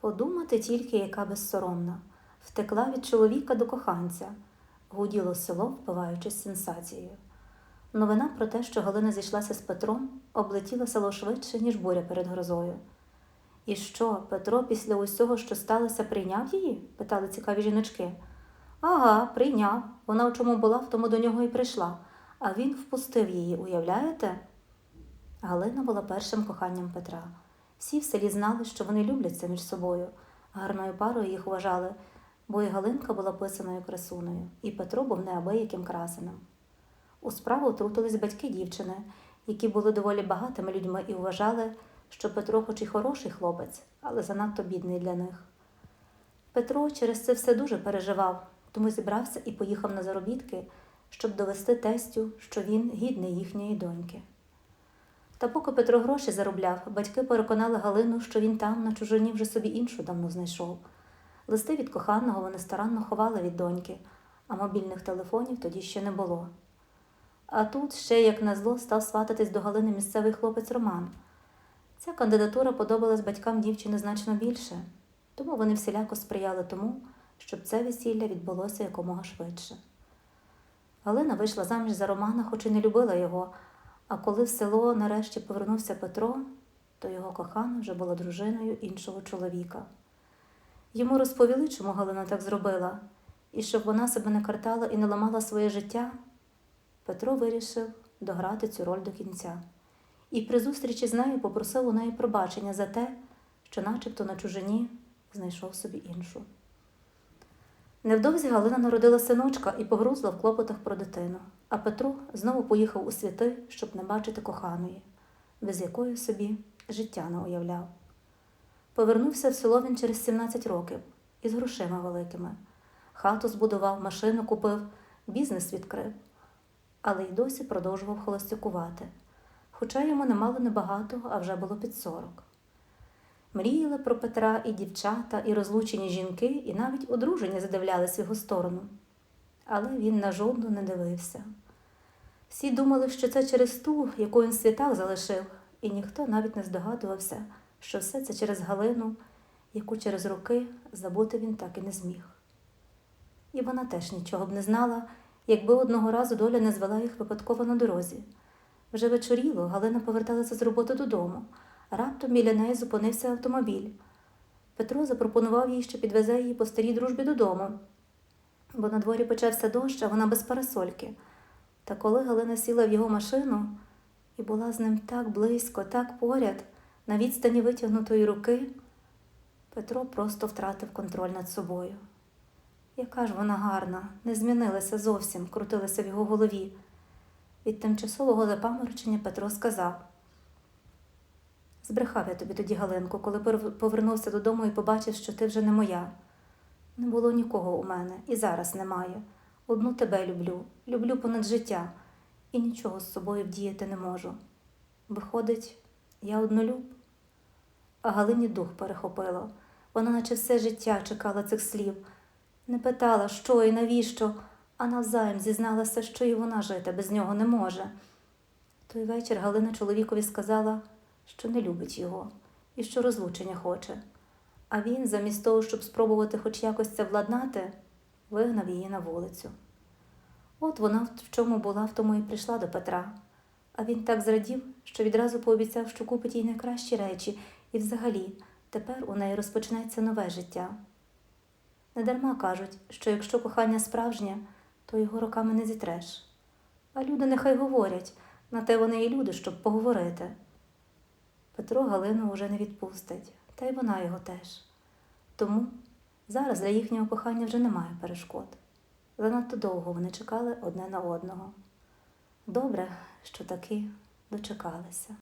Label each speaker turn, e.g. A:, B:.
A: Подумати тільки, яка безсоромна, втекла від чоловіка до коханця, гуділо село, впиваючись сенсацією. Новина про те, що Галина зійшлася з Петром, облетіла село швидше, ніж буря перед грозою. І що, Петро після усього, що сталося, прийняв її? питали цікаві жіночки. Ага, прийняв. Вона у чому була, в тому до нього і прийшла, а він впустив її, уявляєте? Галина була першим коханням Петра. Всі в селі знали, що вони любляться між собою. Гарною парою їх вважали, бо і Галинка була писаною красуною, і Петро був неабияким красеним. У справу втрутились батьки дівчини, які були доволі багатими людьми і вважали, що Петро, хоч і хороший хлопець, але занадто бідний для них. Петро через це все дуже переживав, тому зібрався і поїхав на заробітки, щоб довести тестю, що він гідний їхньої доньки. Та поки Петро гроші заробляв, батьки переконали Галину, що він там на чужині вже собі іншу давно знайшов. Листи від коханого вони старанно ховали від доньки, а мобільних телефонів тоді ще не було. А тут ще, як назло, став свататись до Галини місцевий хлопець Роман. Ця кандидатура подобалась батькам дівчини значно більше, тому вони всіляко сприяли тому, щоб це весілля відбулося якомога швидше. Галина вийшла заміж за Романа, хоч і не любила його, а коли в село нарешті повернувся Петро, то його кохана вже була дружиною іншого чоловіка. Йому розповіли, чому Галина так зробила, і щоб вона себе не картала і не ламала своє життя, Петро вирішив дограти цю роль до кінця. І при зустрічі з нею попросив у неї пробачення за те, що начебто на чужині знайшов собі іншу. Невдовзі Галина народила синочка і погрузла в клопотах про дитину, а Петро знову поїхав у світи, щоб не бачити коханої, без якої собі життя не уявляв. Повернувся в село він через 17 років із грошима великими. Хату збудував, машину купив, бізнес відкрив, але й досі продовжував холостякувати, хоча йому немало небагато, а вже було під 40. Мріяли про Петра і дівчата, і розлучені жінки, і навіть одружені задивлялись його сторону. Але він на жодну не дивився. Всі думали, що це через ту, яку він в світах залишив, і ніхто навіть не здогадувався, що все це через Галину, яку через роки забути він так і не зміг. І вона теж нічого б не знала, якби одного разу доля не звела їх випадково на дорозі. Вже вечоріло, Галина поверталася з роботи додому. Раптом біля неї зупинився автомобіль. Петро запропонував їй, що підвезе її по старій дружбі додому, бо на дворі почався дощ, а вона без парасольки. Та коли Галина сіла в його машину і була з ним так близько, так поряд, на відстані витягнутої руки, Петро просто втратив контроль над собою. Яка ж вона гарна, не змінилася зовсім, крутилася в його голові. Від тимчасового запаморочення Петро сказав. Збрехав я тобі тоді, Галинку, коли повернувся додому і побачив, що ти вже не моя. Не було нікого у мене і зараз немає. Одну тебе люблю, люблю понад життя, і нічого з собою вдіяти не можу. Виходить, я однолюб. А Галині дух перехопило. Вона наче все життя чекала цих слів, не питала, що і навіщо, а навзаєм зізналася, що і вона жити без нього не може. Той вечір Галина чоловікові сказала, що не любить його і що розлучення хоче. А він, замість того, щоб спробувати хоч якось це владнати, вигнав її на вулицю. От вона в чому була, в тому і прийшла до Петра. А він так зрадів, що відразу пообіцяв, що купить їй найкращі речі, і взагалі тепер у неї розпочнеться нове життя. Недарма кажуть, що якщо кохання справжнє, то його роками не зітреш. А люди нехай говорять, на те вони і люди, щоб поговорити. Петро Галину уже не відпустить, та й вона його теж. Тому зараз для їхнього кохання вже немає перешкод. Занадто довго вони чекали одне на одного. Добре, що таки дочекалися.